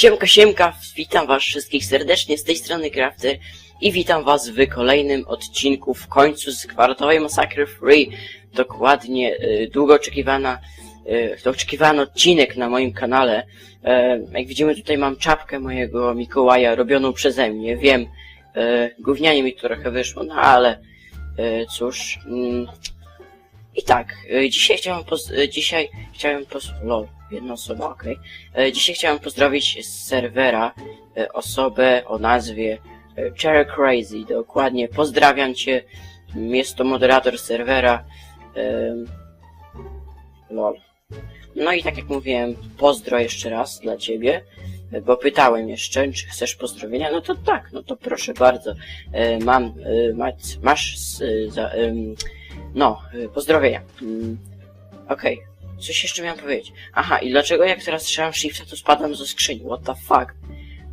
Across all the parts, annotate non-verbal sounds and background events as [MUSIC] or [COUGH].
Siemka, siemka, witam was wszystkich serdecznie z tej strony Crafter i witam was w kolejnym odcinku w końcu z kwartowej Masakry Free. Dokładnie y, długo oczekiwana, y, oczekiwany odcinek na moim kanale. E, jak widzimy tutaj mam czapkę mojego Mikołaja robioną przeze mnie, wiem, e, gównianie mi to trochę wyszło, no ale e, cóż. Mm, I tak, e, dzisiaj chciałem poz- e, dzisiaj chciałem poz... lol, jedna osoba, okej. E, Dzisiaj chciałem pozdrowić z serwera e, osobę o nazwie e, Cherry Crazy. Dokładnie, pozdrawiam cię. Jest to moderator serwera. Lol. No i tak jak mówiłem, pozdro jeszcze raz dla ciebie, bo pytałem jeszcze, czy chcesz pozdrowienia. No to tak, no to proszę bardzo. Mam, masz, e, za, no, pozdrowienia. Mm, Okej. Coś jeszcze miałem powiedzieć. Aha, i dlaczego jak teraz trzymam shifta, to spadam ze skrzyni? What the fuck?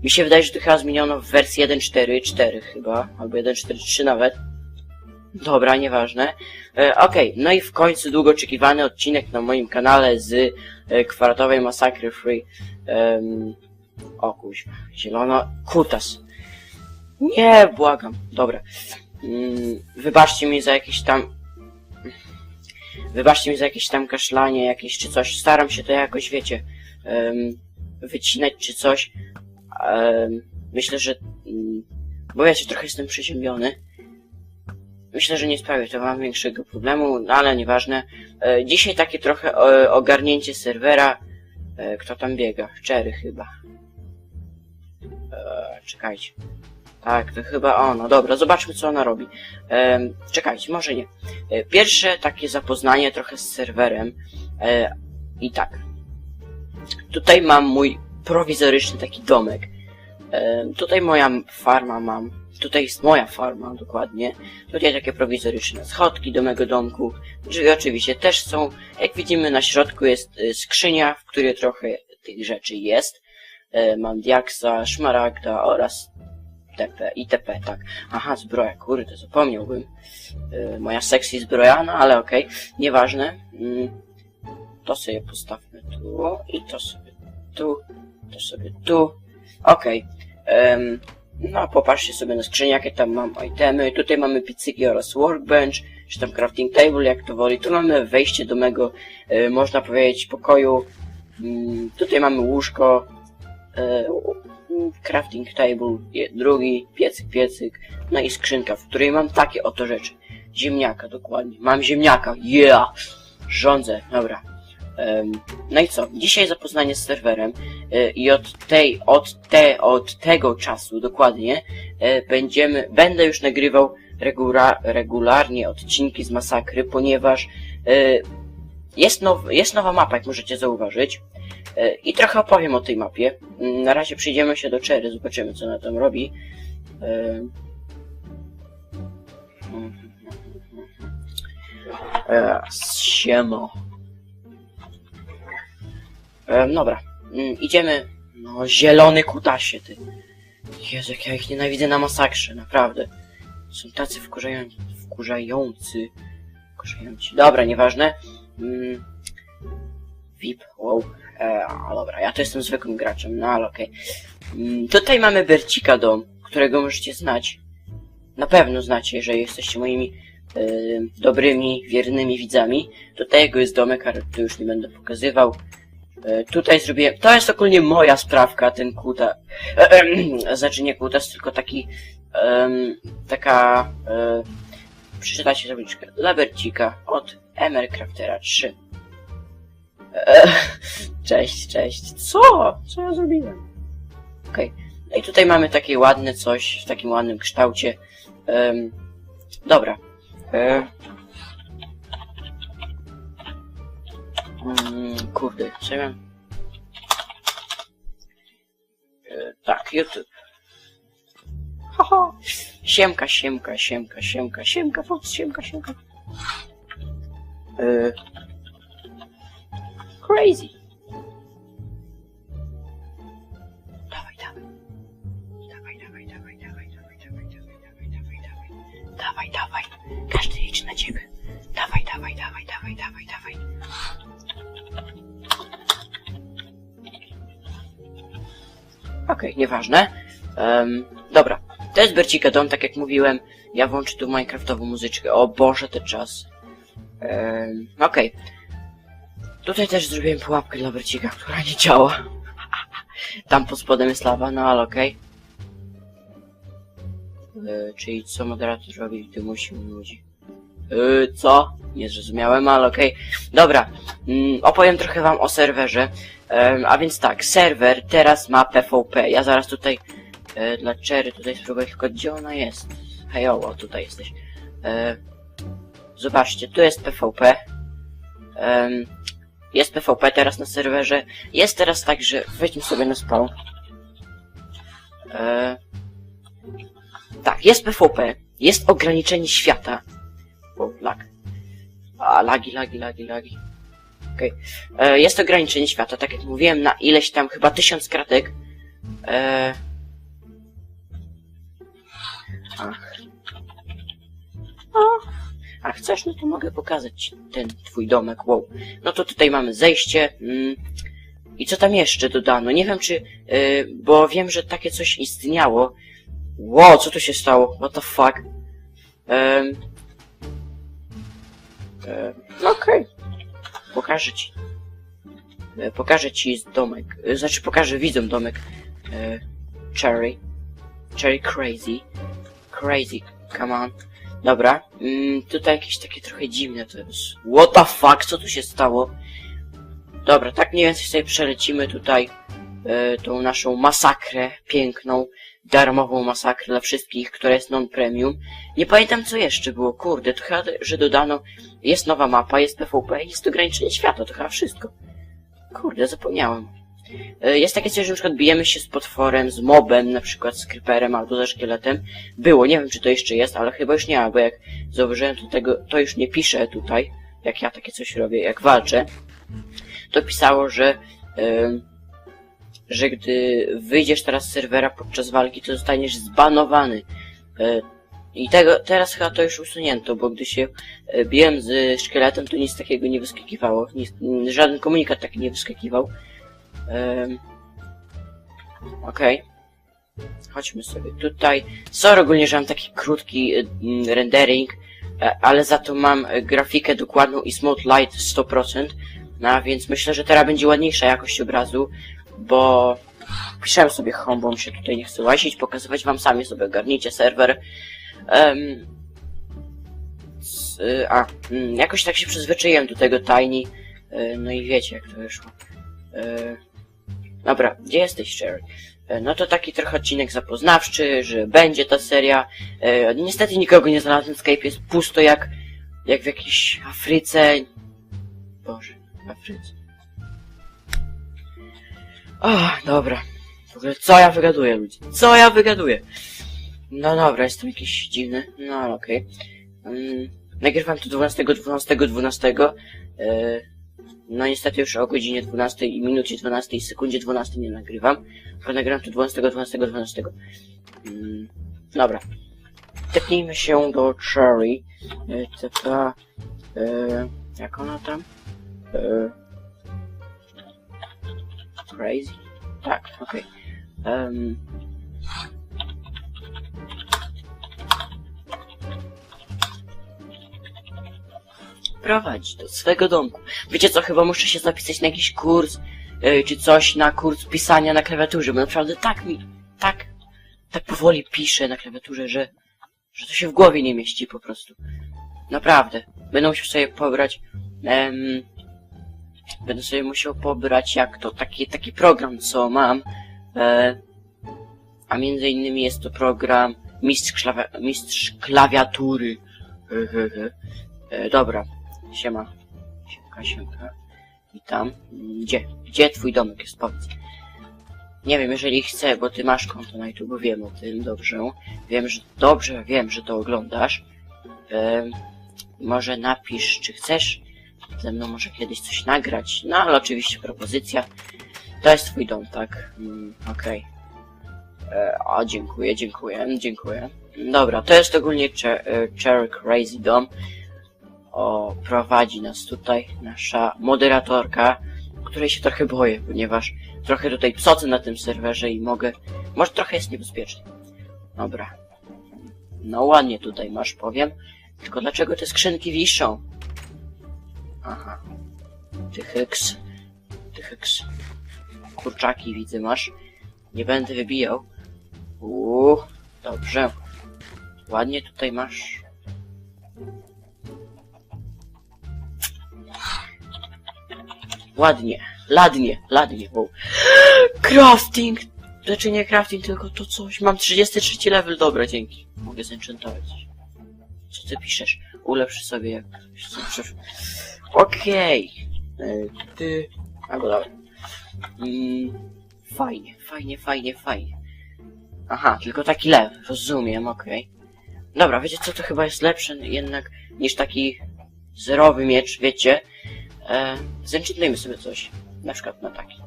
Mi się wydaje, że to chyba zmieniono w wersji 1.4.4 chyba, albo 1.4.3 nawet. Dobra, nieważne. E, Okej, no i w końcu długo oczekiwany odcinek na moim kanale z e, kwartowej Masakry Free. Um, o kuźwa, zielono, kutas. Nie, błagam. Dobra. Mm, wybaczcie mi za jakieś tam Wybaczcie mi za jakieś tam kaszlanie, jakieś czy coś. Staram się to jakoś, wiecie, em, wycinać czy coś. Em, myślę, że. mm, Bo się trochę jestem przeziębiony. Myślę, że nie sprawię to wam większego problemu, no ale nieważne. E, dzisiaj takie trochę e, ogarnięcie serwera. E, kto tam biega? Cherry chyba. E, czekajcie. Tak, to chyba ono. Dobra, zobaczmy co ona robi. Czekajcie, może nie. E, Pierwsze takie zapoznanie trochę z serwerem. E, I tak. Tutaj mam mój prowizoryczny taki domek. E, tutaj moja farma mam. Tutaj jest moja farma dokładnie. Tutaj takie prowizoryczne schodki do mego domku. Drzwi oczywiście też są. Jak widzimy na środku jest e, skrzynia, w której trochę tych rzeczy jest. E, mam diaksa, szmaragda oraz TP i TP, tak. Aha, zbroja, kurde, zapomniałbym. Y, moja sexy zbroja, no ale okej, nieważne. Mm, To sobie postawmy tu i to sobie tu, to sobie tu. Okej. em, No, popatrzcie sobie na skrzynię, jakie tam mam itemy. Tutaj mamy piecyki oraz workbench, czy tam crafting table, jak to woli. Tu mamy wejście do mego, y, można powiedzieć, pokoju. Mm, Tutaj mamy łóżko, y, crafting table, drugi, piecyk, piecyk, no i skrzynka, w której mam takie oto rzeczy. Ziemniaka, dokładnie. Mam ziemniaka, yeah! Rządzę, dobra. Em, no i co? Dzisiaj zapoznanie z serwerem e, i od tej, od te, od tego czasu dokładnie e, będziemy, będę już nagrywał regula, regularnie odcinki z masakry, ponieważ e, jest, now, jest nowa mapa, jak możecie zauważyć. E, I trochę opowiem o tej mapie. Mm, Na razie przyjdziemy się do Cherry, zobaczymy co ona tam robi. E, e, Siemo. Dobra, Mm, idziemy. No, zielony kutasie, ty. Jezu, jak ja ich nienawidzę na masakrze, naprawdę. Są tacy. Wkurzający. Wkurzający. Dobra, nieważne. Mm, VIP, wow. E, a dobra, ja to jestem zwykłym graczem, no ale okej. Mm, Tutaj mamy Bercika dom, którego możecie znać. Na pewno znacie, jeżeli jesteście moimi e, dobrymi, wiernymi widzami. Tutaj jego jest domek, ale tu już nie będę pokazywał. E, tutaj zrobiłem... To jest ogólnie moja sprawka, ten kuta... E, e, [CLEARS THROAT] znaczy nie kutas, tylko taki... em, taka... E, przeczytajcie tabliczkę. Dla Bercika od MR Craftera 3. E, Cześć, cześć. Co? Co ja zrobiłem? Okej. No i tutaj mamy takie ładne coś, w takim ładnym kształcie. Em, dobra. E, mm, kurde, co ja mam? E, tak, YouTube. Haha. Siemka, siemka, siemka, siemka, siemka, Fox, siemka, siemka. E, crazy. Dawaj, dawaj. Dawaj, dawaj, dawaj, dawaj, dawaj, dawaj, dawaj, dawaj, dawaj, dawaj. Dawaj, dawaj. Każdy jedzie na ciebie. Dawaj, dawaj, dawaj, dawaj, dawaj, dawaj. Okej, nieważne. Em, dobra, to jest Bercika dom, tak jak mówiłem. Ja włączę tu Minecraftową muzyczkę. O Boże, ten czas. Um, Okej. Tutaj też zrobiłem pułapkę dla Bercika, która nie działa. [LAUGHS] Tam pod spodem jest lawa, no ale okej. E, czyli co moderator robi, gdy musi ludzi? Yy, co? Nie zrozumiałem, ale okej. Dobra, mm, opowiem trochę wam o serwerze. Em, a więc tak, serwer teraz ma PvP. Ja zaraz tutaj e, dla Cherry tutaj spróbuję tylko gdzie ona jest. Hej, o, tutaj jesteś. E, zobaczcie, tu jest PvP. Em, jest PvP teraz na serwerze. Jest teraz tak, że wejdźmy sobie na spawn. E, tak, jest PvP. Jest ograniczenie świata. O, lag. A, lagi, lagi, lagi, lagi. Okej. E, Jest ograniczenie świata, tak jak mówiłem, na ileś tam chyba tysiąc kratek. E... Ach. A chcesz, no to mogę pokazać ci ten twój domek, wow. No to tutaj mamy zejście. Mm. I co tam jeszcze dodano? Nie wiem czy, y, bo wiem, że takie coś istniało. Wow, co tu się stało? What the fuck? Em, no okej. Pokażę ci. E, Pokażę ci domek. E, Znaczy pokażę widzom domek. e, Cherry. Cherry Crazy. Crazy, come on. Dobra. Mm, tutaj jakieś takie trochę dziwne to jest. What the fuck? Co tu się stało? Dobra, tak mniej więcej sobie przelecimy tutaj e, tą naszą masakrę piękną, darmową masakrę dla wszystkich, która jest non-premium. Nie pamiętam co jeszcze było, kurde, to chyba, że dodano, jest nowa mapa, jest PvP, jest ograniczenie świata, to chyba wszystko. Kurde, zapomniałem. E, Jest takie coś, że na przykład bijemy się z potworem, z mobem, na przykład z creeperem albo ze szkieletem. Było, nie wiem czy to jeszcze jest, ale chyba już nie bo jak zauważyłem to tego, to już nie piszę tutaj, jak ja takie coś robię, jak walczę. To pisało, że em, że gdy wyjdziesz teraz z serwera podczas walki, to zostaniesz zbanowany. E, I tego, teraz chyba to już usunięto, bo gdy się biłem z szkieletem, to nic takiego nie wyskakiwało. Nic, żaden komunikat taki nie wyskakiwał. Em, Okej. Chodźmy sobie tutaj. Sorry ogólnie, że mam taki krótki e, m, rendering, e, ale za to mam e, grafikę dokładną i smooth light 100%. No więc myślę, że teraz będzie ładniejsza jakość obrazu, bo piszę sobie home, bo się tutaj nie chce łazić, pokazywać wam sami sobie ogarnijcie serwer. Em, s- y, a, mm, jakoś tak się przyzwyczaiłem do tego Tiny, y, no i wiecie jak to wyszło. Y, dobra, gdzie jesteś Sherry? Y, No to taki trochę odcinek zapoznawczy, że będzie ta seria. Y, Niestety nikogo nie znalazłem, Skype jest pusto jak, jak w jakiejś Afryce. Boże, Afryce. Ach, dobra. W ogóle co ja wygaduję, ludzie? Co ja wygaduję? No dobra, jestem jakiś dziwny. No okej. Mm, nagrywam to 12, 12, 12. E, no niestety już o godzinie 12 i minucie 12 i sekundzie 12 nie nagrywam. Bo nagrywam to 12, 12, 12. Mm, dobra. Tepnijmy się do Cherry. E, TP... E, jak ona tam? E, Crazy? Tak, okej. Em, prowadź do swego domku. Wiecie co, chyba muszę się zapisać na jakiś kurs, y, czy coś na kurs pisania na klawiaturze, bo naprawdę tak mi, tak, tak powoli piszę na klawiaturze, że, że to się w głowie nie mieści po prostu. Naprawdę. Będę musiał sobie pobrać, em, będę sobie musiał pobrać jak to, taki, taki program, co mam, e, a między innymi jest to program Mistrz, Mistrz Klawiatury. He. E, dobra, siema. Siemka, siemka. Witam. Gdzie? Gdzie twój domek jest? Powiedz. Nie wiem, jeżeli chcę, bo ty masz konto na YouTube, wiem o tym, dobrze. Wiem, że dobrze wiem, że to oglądasz. E, może napisz, czy chcesz ze mną może kiedyś coś nagrać. No ale oczywiście propozycja. To jest twój dom, tak? Mm, Okej. E, A, dziękuję, dziękuję, dziękuję. Dobra, to jest ogólnie e, Cherry Crazy Dom. O, prowadzi nas tutaj nasza moderatorka, której się trochę boję, ponieważ trochę tutaj psocę na tym serwerze i mogę... Może trochę jest niebezpiecznie. Dobra. No ładnie tutaj masz, powiem. Tylko dlaczego te skrzynki wiszą? Aha. Ty hyks. Ty hyks. Kurczaki widzę masz. Nie będę wybijał. Uuu, dobrze. Ładnie tutaj masz. Ładnie, ladnie, ladnie, wow. Crafting! Znaczy nie crafting, tylko to coś. Mam 33 level, dobra, dzięki. Mogę zenchantować. Co ty piszesz? Ulepsz sobie jak. Okej. Okay. Ty... Albo dobra. Fajnie, fajnie, fajnie, fajnie. Aha, tylko taki level, rozumiem, okej. Dobra, wiecie co, to chyba jest lepsze jednak niż taki zerowy miecz, wiecie? E, sobie coś. Na przykład na taki.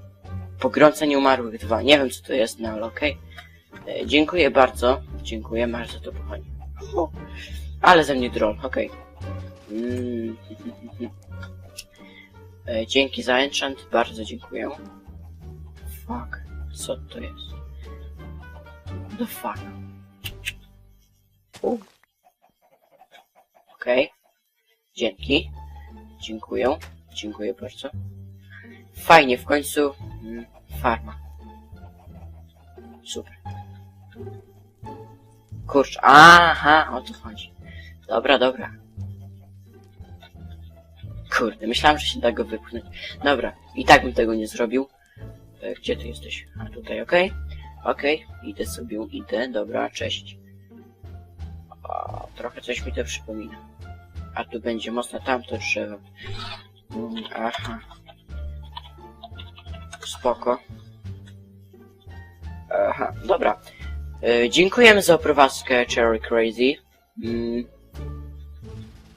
Pogrącenie umarłych 2. Nie wiem co to jest, no ale okej. E, dziękuję bardzo. Dziękuję, masz za to pochodnie. O, ale ze mnie troll, okej. Mm. [LAUGHS] E, dzięki za enchant, bardzo dziękuję. Fuck, co to jest? The fuck? U. Okej. Dzięki. Dziękuję. Dziękuję bardzo. Fajnie, w końcu mm, farma. Super. Kurcz, aha, o to chodzi. Dobra, dobra. Kurde, myślałem, że się da go wypchnąć. Dobra, i tak bym tego nie zrobił. E, Gdzie ty jesteś? A tutaj, okej. Okej, idę sobie, idę, dobra, cześć. O, trochę coś mi to przypomina. A tu będzie mocno tamto drzewo. Aha. Spoko. Aha, dobra. E, dziękujemy za oprowadzkę Cherry Crazy. Mm,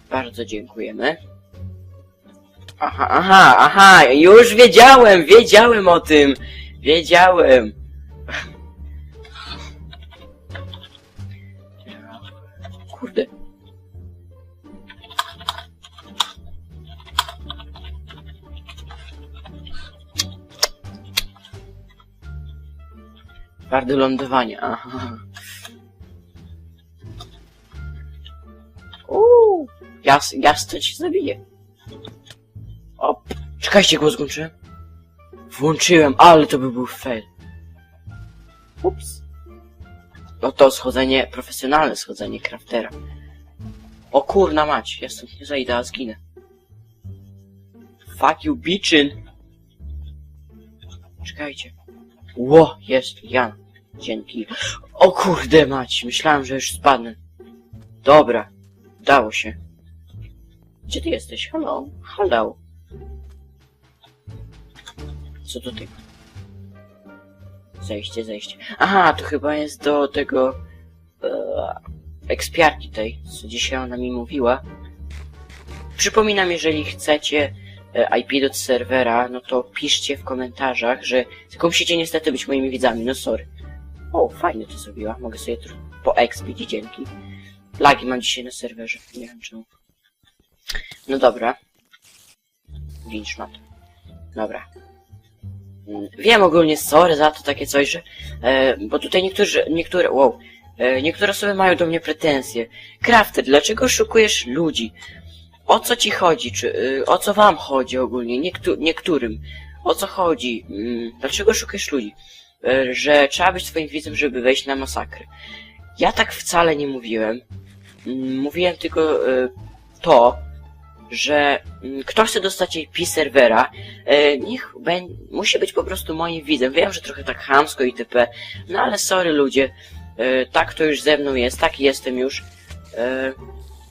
bardzo dziękujemy. Aha, aha, aha, już wiedziałem, wiedziałem o tym. Wiedziałem. Twarde lądowanie, aha. Uuu, jas, jasno ci zabiję. O, czekajcie, głos włączyłem. Włączyłem, ale to by był fail. Ups. No to schodzenie, profesjonalne schodzenie craftera. O kurna mać, ja stąd nie zajdę, a zginę. Fuck you, bitchin. Czekajcie. Ło, jest, Jan. Dzięki. O kurde mać, myślałem, że już spadnę. Dobra, dało się. Gdzie ty jesteś? Hello, hello. Co to ty? Zejście, zejście. Aha, to chyba jest do tego e, ekspiarki tej, co dzisiaj ona mi mówiła. Przypominam, jeżeli chcecie e, IP do serwera, no to piszcie w komentarzach, że tylko musicie niestety być moimi widzami, no sorry. O, fajnie to zrobiła, mogę sobie tu poekspić i dzięki. Lagi mam dzisiaj na serwerze, nie wiem czemu. No dobra. To. Dobra. Mm, Wiem ogólnie, sorry za to takie coś, że... E, bo tutaj niektórzy, niektóre, wow, e, niektóre osoby mają do mnie pretensje. Crafter, dlaczego szukujesz ludzi? O co ci chodzi? Czy, y, o co wam chodzi ogólnie? Niektó niektórym. O co chodzi? Mm, dlaczego szukasz ludzi? E, że trzeba być twoim widzem, żeby wejść na masakrę. Ja tak wcale nie mówiłem. Mm, Mówiłem tylko e, to, że mm, kto chce dostać IP serwera, e, niech musi być po prostu moim widzem. Wiem, że trochę tak chamsko itp. No ale sorry ludzie, tak to już ze mną jest, taki jestem już.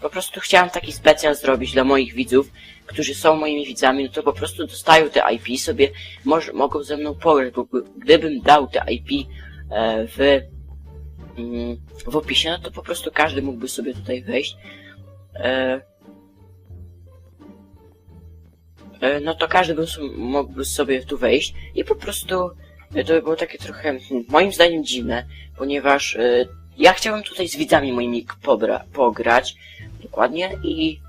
Po prostu chciałem taki specjal zrobić dla moich widzów, którzy są moimi widzami, no to po prostu dostają te IP sobie, może, mogą ze mną pograć, bo gdybym dał te IP e, w, mm, w opisie, no to po prostu każdy mógłby sobie tutaj wejść. E, e, no to każdy by, mógłby sobie tu wejść i po prostu e, to by było takie trochę, hmm, moim zdaniem dziwne, ponieważ e, ja chciałem tutaj z widzami moimi pobra, pograć, dokładnie, i,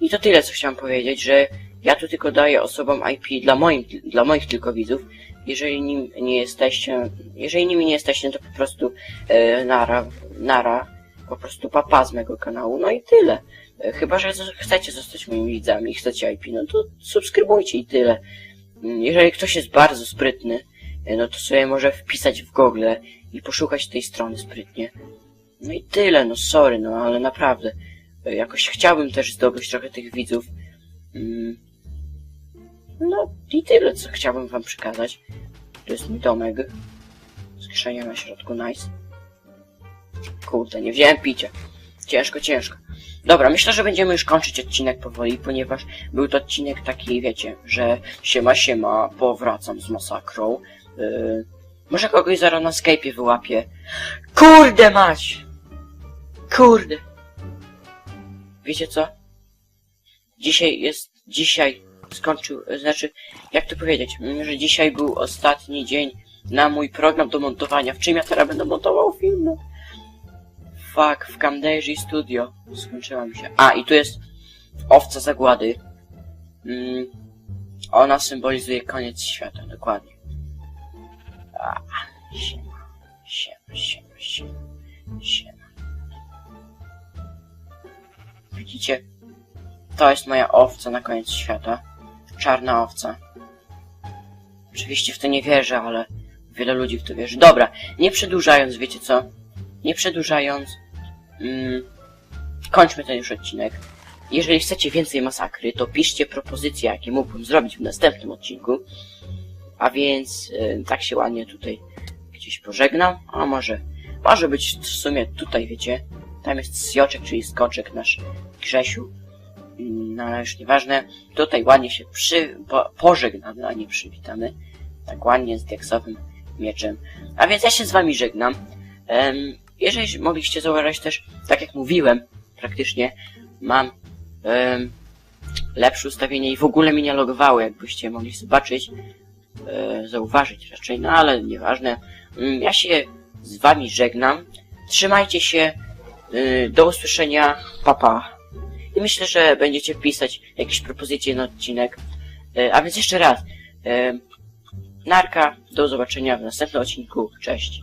i to tyle, co chciałem powiedzieć, że Ja tu tylko daję osobom IP dla, moim, dla moich tylko widzów. Jeżeli nim nie jesteście, jeżeli nimi nie jesteście, to po prostu e, nara, nara, po prostu papa z mego kanału, no i tyle. E, chyba, że chcecie zostać moimi widzami chcecie IP, no to subskrybujcie i tyle. Mm, Jeżeli ktoś jest bardzo sprytny, e, no to sobie może wpisać w Google i poszukać tej strony sprytnie. No i tyle, no sorry, no ale naprawdę. E, Jakoś chciałbym też zdobyć trochę tych widzów. Mm. No i tyle, co chciałbym wam przekazać. To jest mój domek. Skrzynia na środku, nice. Kurde, nie wziąłem picia. Ciężko, ciężko. Dobra, myślę, że będziemy już kończyć odcinek powoli, ponieważ był to odcinek taki, wiecie, że siema, siema, powracam z masakrą. Yy, może kogoś zaraz na Skype'ie wyłapię. Kurde mać! Kurde! Wiecie co? Dzisiaj jest, dzisiaj skończył, znaczy, jak to powiedzieć, mm, że dzisiaj był ostatni dzień na mój program do montowania, w czym ja teraz będę montował filmy. Fuck, w Camtasia Studio. Skończyła mi się. A, i tu jest owca zagłady. Mm, ona symbolizuje koniec świata, dokładnie. A, siema, siema, siema, siema, siema. Widzicie? To jest moja owca na koniec świata. Czarna owca. Oczywiście w to nie wierzę, ale wiele ludzi w to wierzy. Dobra, nie przedłużając, wiecie co? Nie przedłużając, mm, kończmy ten już odcinek. Jeżeli chcecie więcej masakry, to piszcie propozycje, jakie mógłbym zrobić w następnym odcinku. A więc y, tak się ładnie tutaj gdzieś pożegnam. A może, może być w sumie tutaj, wiecie. Tam jest Sioczek, czyli Skoczek, nasz Grzesiu. Mm, No ale już nieważne. Tutaj ładnie się przy, po, pożegnamy, a nie przywitamy. Tak ładnie z diaksowym mieczem. A więc ja się z wami żegnam. Em, jeżeli mogliście zauważyć też, tak jak mówiłem, praktycznie mam em, lepsze ustawienie i w ogóle mi nie logowało, jakbyście mogli zobaczyć, e, zauważyć raczej, no ale nieważne. Mm, Ja się z wami żegnam. Trzymajcie się. Y, Do usłyszenia. Papa. I myślę, że będziecie pisać jakieś propozycje na odcinek. E, A więc jeszcze raz. e, Narka. Do zobaczenia w następnym odcinku. Cześć.